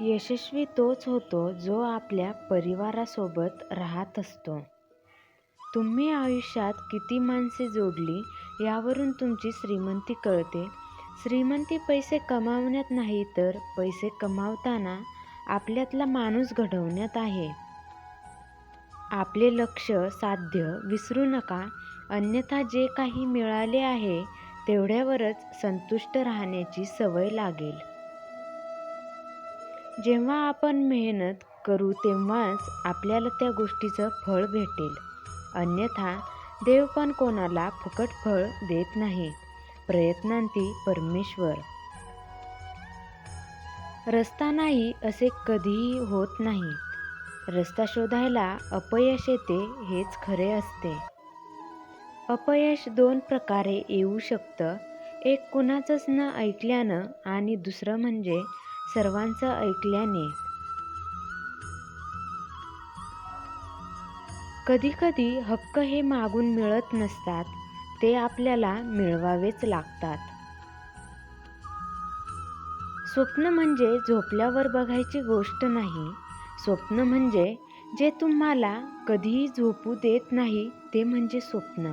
यशस्वी तोच होतो जो आपल्या परिवारासोबत राहत असतो. तुम्ही आयुष्यात किती माणसे जोडली यावरून तुमची श्रीमंती कळते. श्रीमंती पैसे कमावण्यात नाही तर पैसे कमावताना आपल्यातला माणूस घडवण्यात आहे. आपले लक्ष साध्य विसरू नका अन्यथा जे काही मिळाले आहे तेवढ्यावरच संतुष्ट राहण्याची सवय लागेल. जेव्हा आपण मेहनत करू तेव्हाच आपल्याला त्या गोष्टीचं फळ भेटेल. अन्यथा देव पण कोणाला फुकट फळ देत नाही. प्रयत्नांती परमेश्वर. रस्ता नाही असे कधीही होत नाही. रस्ता शोधायला अपयश येते हेच खरे असते. अपयश दोन प्रकारे येऊ शकतं. एक कुणाचंच न ऐकल्यानं आणि दुसरं म्हणजे सर्वांचं ऐकल्याने. कधीकधी हक्क हे मागून मिळत नसतात ते आपल्याला मिळवावेच लागतात. स्वप्न म्हणजे झोपल्यावर बघायची गोष्ट नाही. स्वप्न म्हणजे जे तुम्हाला कधीही झोपू देत नाही ते म्हणजे स्वप्न.